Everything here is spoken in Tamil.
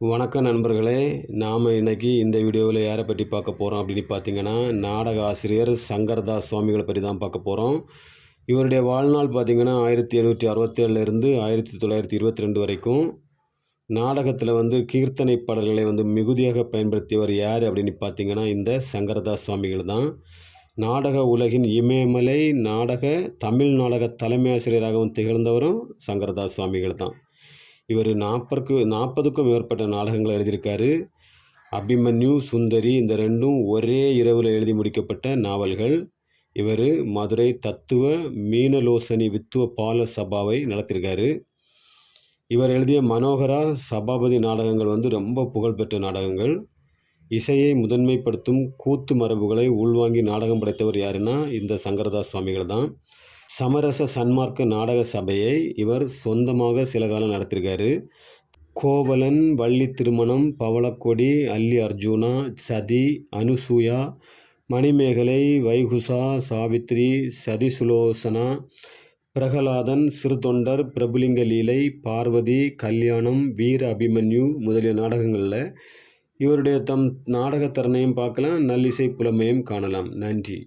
வணக்கம் நண்பர்களே நாம் இன்னைக்கு இந்த வீடியோவில் யாரை பற்றி பார்க்க போகிறோம் அப்படின்னு பார்த்தீங்கன்னா நாடக ஆசிரியர் சங்கர்தாஸ் சுவாமிகளை பற்றி தான் பார்க்க போகிறோம் இவருடைய வாழ்நாள் பார்த்தீங்கன்னா ஆயிரத்தி எழுநூற்றி அறுபத்தேழுலேருந்து ஆயிரத்தி தொள்ளாயிரத்தி இருபத்தி ரெண்டு வரைக்கும் நாடகத்தில் வந்து கீர்த்தனை பாடல்களை வந்து மிகுதியாக பயன்படுத்தியவர் யார் அப்படின்னு பார்த்தீங்கன்னா இந்த சங்கரதாஸ் சுவாமிகள் தான். நாடக உலகின் இமயமலை நாடக தமிழ் நாடக தலைமை ஆசிரியராகவும் திகழ்ந்தவரும் சங்கரதாஸ் சுவாமிகள் தான். இவர் நாற்பதுக்கு நாற்பதுக்கும் மேற்பட்ட நாடகங்கள் எழுதியிருக்காரு. அபிமன்யு சுந்தரி இந்த ரெண்டும் ஒரே இரவில் எழுதி முடிக்கப்பட்ட நாவல்கள். இவர் மதுரை தத்துவ மீனலோசனி வித்துவ பால சபாவை நடத்தியிருக்காரு. இவர் எழுதிய மனோகரா சபாபதி நாடகங்கள் வந்து ரொம்ப புகழ்பெற்ற நாடகங்கள். இசையை முதன்மைப்படுத்தும் கூத்து மரபுகளை உள்வாங்கி நாடகம் படைத்தவர் யாருன்னா இந்த சங்கரதாஸ் சுவாமிகள் தான். சமரச சன்மார்க்க நாடக சபையை இவர் சொந்தமாக சில காலம் நடத்தியிருக்காரு கோவலன் வள்ளி திருமணம் பவளக்கொடி அல்லி அர்ஜுனா சதி அனுசூயா மணிமேகலை வைகுசா சாவித்ரி சதிசுலோசனா பிரகலாதன் சிறுதொண்டர் பிரபுலிங்க லீலை பார்வதி கல்யாணம் வீர அபிமன்யு முதலிய நாடகங்களில் இவருடைய தம் நாடகத்திறனையும் பார்க்கலாம் நல்லிசை புலமையும் காணலாம். நன்றி.